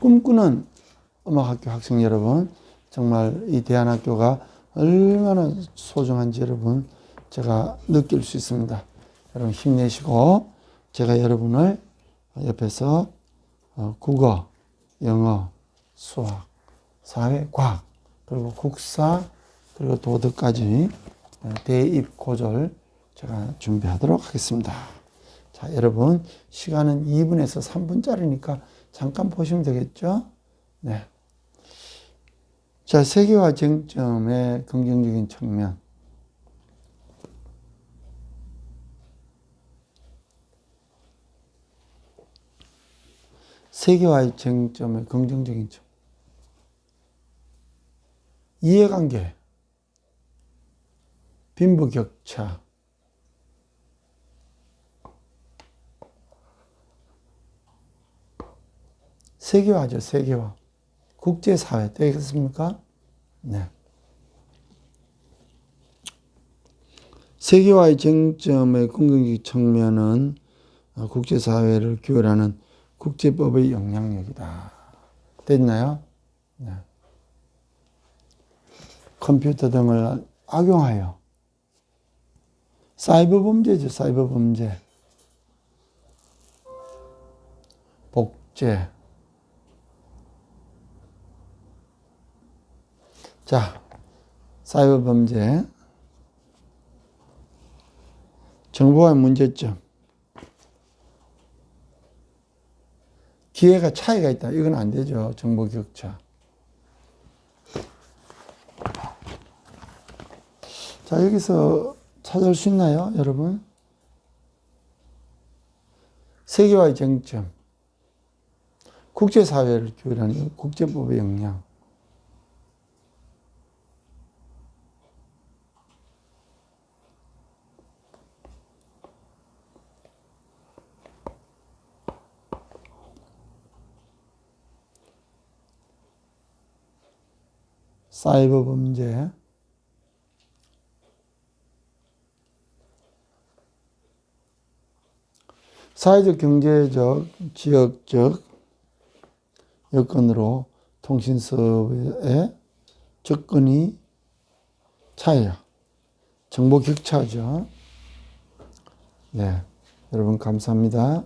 꿈꾸는 음악학교 학생 여러분, 정말 이 대안학교가 얼마나 소중한지 여러분 제가 느낄 수 있습니다. 여러분 힘내시고 제가 여러분을 옆에서 어, 국어, 영어, 수학, 사회, 과학 그리고 국사 그리고 도덕까지 어, 대입 고졸 제가 준비하도록 하겠습니다. 자, 여러분 시간은 2분에서 3분짜리니까 잠깐 보시면 되겠죠? 네. 자, 세계화 쟁점의 긍정적인 측면. 세계화의 쟁점의 긍정적인 점. 이해관계, 빈부격차, 세계화죠, 세계화. 국제사회 되겠습니까? 네. 세계화의 쟁점의 긍정적 측면은 어, 국제사회를 규율하는 국제법의 영향력이다. 됐나요? 네. 컴퓨터 등을 악용하여 사이버 범죄죠, 사이버 범죄. 복제. 자, 사이버 범죄. 정보의 문제점. 기회가 차이가 있다. 이건 안 되죠. 정보 격차. 자, 여기서 찾을 수 있나요, 여러분? 세계화의 쟁점. 국제사회를 규율하는 국제법의 영향. 사이버 범죄, 사회적, 경제적, 지역적 여건으로 통신사업의 접근이 차이야. 정보 격차죠. 네. 여러분, 감사합니다.